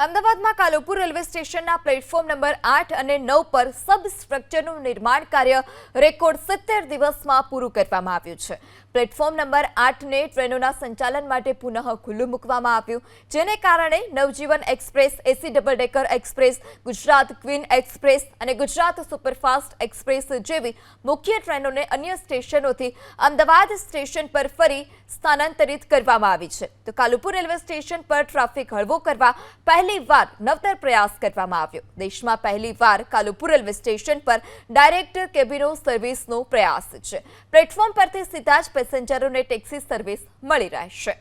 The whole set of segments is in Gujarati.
અમદાવાદમાં કાલુપુર રેલવે સ્ટેશનના પ્લેટફોર્મ નંબર આઠ અને નવ પર સબ સ્ટ્રક્ચરનું નિર્માણ કાર્ય રેકોર્ડ સિત્તેર દિવસમાં પૂરું કરવામાં આવ્યું છે. પ્લેટફોર્મ નંબર આઠને ટ્રેનોના સંચાલન માટે પુનઃ ખુલ્લું મૂકવામાં આવ્યું, જેને કારણે Navjivan express, AC double decker express, Gujarat queen express અને ગુજરાત સુપરફાસ્ટ એક્સપ્રેસ જેવી મુખ્ય ટ્રેનોને અન્ય સ્ટેશનોથી અમદાવાદ સ્ટેશન પર ફરી સ્થાનાંતરિત કરવામાં આવી છે. તો કાલુપુર રેલવે સ્ટેશન પર ટ્રાફિક હળવો કરવા પહેલીવાર નવતર પ્રયાસ કરવામાં આવ્યો. દેશમાં પહેલીવાર કાલુપુર રેલવે સ્ટેશન પર ડાયરેક્ટ કેબિનો સર્વિસનો પ્રયાસ છે. પ્લેટફોર્મ પરથી સીધા જ પેસેન્જરોને ટેક્સી સર્વિસ મળી રહેશે.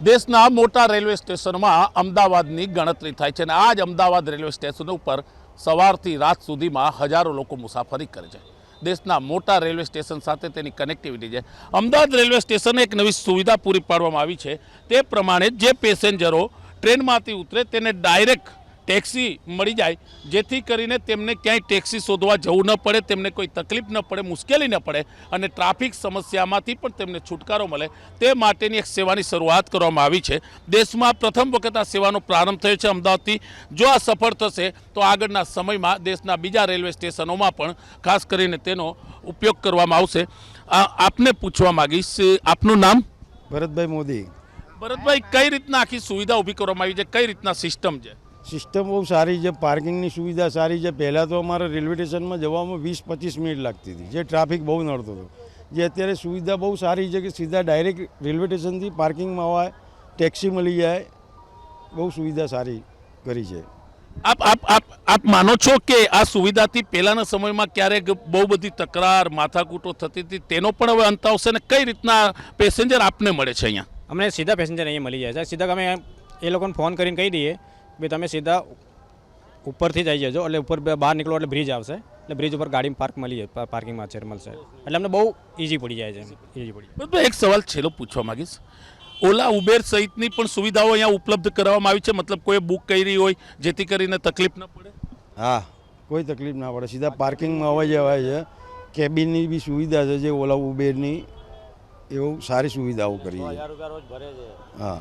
દેશના મોટા રેલવે સ્ટેશનમાં અમદાવાદની ગણતરી થાય છે અને આ જ અમદાવાદ રેલવે સ્ટેશન ઉપર સવારથી રાત સુધીમાં હજારો લોકો મુસાફરી કરે છે. દેશના મોટા રેલવે સ્ટેશન સાથે તેની કનેક્ટિવિટી છે. અમદાવાદ રેલવે સ્ટેશને એક નવી સુવિધા પૂરી પાડવામાં આવી છે. તે પ્રમાણે જે પેસેન્જરો ટ્રેનમાંથી ઉતરે, તેને ડાયરેક્ટ ટેક્સી મળી જાય જેથી કરીને તેમને ક્યાંય ટેક્સી શોધવા જવું ન પડે તેમને કોઈ તકલીફ ન પડે મુશ્કેલી ન પડે અને ટ્રાફિક સમસ્યામાંથી પણ તેમને છુટકારો મળે. તે માટેની એક સેવાની શરૂઆત કરવામાં આવી છે. દેશમાં પ્રથમ વખત આ સેવાનો પ્રારંભ થયો છે અમદાવાદથી. જો આ સફળ થશે તો આગળના સમયમાં દેશના બીજા રેલવે સ્ટેશનોમાં પણ ખાસ કરીને તેનો ઉપયોગ કરવામાં આવશે. આ આપને પૂછવા માગીશ આપનું નામ? ભરતભાઈ મોદી. ભરતભાઈ કઈ રીતના આખી સુવિધા ઊભી કરવામાં આવી છે? કઈ રીતના સિસ્ટમ છે? સિસ્ટમ બહુ સારી છે પાર્કિંગની સુવિધા સારી છે. પહેલાં તો અમારે રેલવે સ્ટેશનમાં જવામાં વીસ પચીસ મિનિટ લાગતી હતી જે ટ્રાફિક બહુ નડતો હતો. જે અત્યારે સુવિધા બહુ સારી છે કે સીધા ડાયરેક્ટ રેલવે સ્ટેશનથી પાર્કિંગમાં આવે ટેક્સી મળી જાય બહુ સુવિધા સારી કરી છે. આપ આપ આપ આપ માનો છો કે આ સુવિધાથી પહેલાંના સમયમાં ક્યારેક બહુ બધી તકરાર માથાકૂટો થતી હતી? તેનો પણ હવે અંત આવશે ને કઈ રીતના પેસેન્જર આપને મળે છે અહીંયા? અમને સીધા પેસેન્જર અહીંયા મળી જાય છે. સીધા અમે એ લોકોને ફોન કરીને કહી દઈએ ભાઈ તમે સીધા ઉપરથી જ આવી જજો. એટલે ઉપર બે- બહાર નીકળો એટલે બ્રિજ આવશે. એટલે બ્રિજ ઉપર ગાડી પાર્ક મળી જાય પાર્કિંગમાં છે મળશે. એટલે અમને બહુ ઇઝી પડી જાય છે ઇઝી પડી જાય. એક સવાલ છેલ્લો પૂછવા માંગીશ. ઓલા ઉબેર સહિતની પણ સુવિધાઓ અહીંયા ઉપલબ્ધ કરાવવામાં આવી છે? મતલબ કોઈ બુક કરી હોય જેથી કરીને તકલીફ ન પડે? હા કોઈ તકલીફ ના પડે. સીધા પાર્કિંગમાં અવાય જવાય છે. કેબિનની બી સુવિધા છે જે ઓલા ઉબેરની. એવું સારી સુવિધાઓ કરી છે. હા.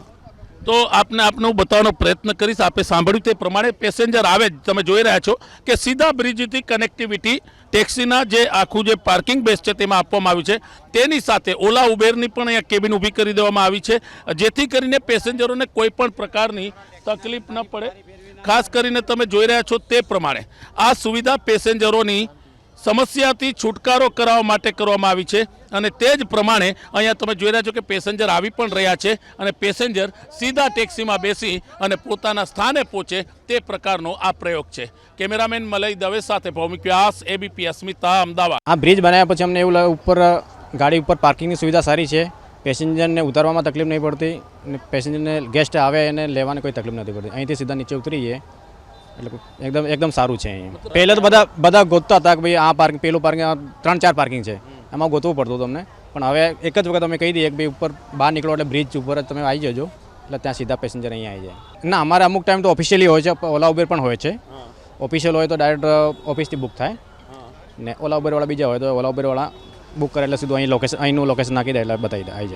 તો આપને આપને હું બતાવવાનો પ્રયત્ન કરીશ. આપે સાંભળ્યું તે પ્રમાણે પેસેન્જર આવે જ. તમે જોઈ રહ્યા છો કે સીધા બ્રિજથી કનેક્ટિવિટી ટેક્સીના જે આખું જે પાર્કિંગ બેસ છે તેમાં આપવામાં આવ્યું છે. તેની સાથે ઓલા ઉબેરની પણ અહીંયા કેબિન ઊભી કરી દેવામાં આવી છે. જેથી કરીને પેસેન્જરોને કોઈ પણ પ્રકારની તકલીફ ન પડે. ખાસ કરીને તમે જોઈ રહ્યા છો તે પ્રમાણે આ સુવિધા પેસેન્જરોની સમસ્યાથી છુટકારો કરાવવા માટે કરવામાં આવી છે અને તે જ પ્રમાણે અહીંયા તમે જોઈ રહ્યા છો કે પેસેન્જર આવી પણ રહ્યા છે અને પેસેન્જર સીધા ટેક્સીમાં બેસી અને પોતાના સ્થાને પહોંચે તે પ્રકારનો આ પ્રયોગ છે. કેમેરામેન મલય દવે સાથે ભૌમિક વ્યાસ એબીપી અસ્મિતા, અમદાવાદ. આ બ્રિજ બનાવ્યા પછી અમને એવું ઉપર, ગાડી ઉપર પાર્કિંગની સુવિધા સારી છે. પેસેન્જરને ઉતારવામાં તકલીફ નહીં પડતી અને પેસેન્જરને ગેસ્ટ આવે એને લેવાની કોઈ તકલીફ નથી પડતી. અહીંથી સીધા નીચે ઉતરીએ. એટલે એકદમ એકદમ સારું છે અહીંયા પહેલાં તો બધા બધા ગોતતા હતા કે ભાઈ આ પાર્કિંગ પેલું પાર્કિંગ ત્રણ ચાર પાર્કિંગ છે. એમાં ગોતવું પડતું તમને પણ હવે એક જ વખત અમે કહી દઈએ કે ભાઈ ઉપર બહાર નીકળો એટલે બ્રિજ ઉપર જ તમે આવી જજો. એટલે ત્યાં સીધા પેસેન્જર અહીંયા આવી જાય. ના, અમારે અમુક ટાઈમ તો ઓફિશિયલી હોય છે ઓલા ઉબેર પણ હોય છે. ઓફિશિયલ હોય તો ડાયરેક્ટ ઓફિસથી બુક થાય. ને ઓલા ઉબેરવાળા બીજા હોય તો ઓલા ઉબેરવાળા બુક કરે એટલે સીધું અહીં લોકેશન અહીંનું લોકેશન નાખી દે એટલે બતાવી દે, આવી જાય.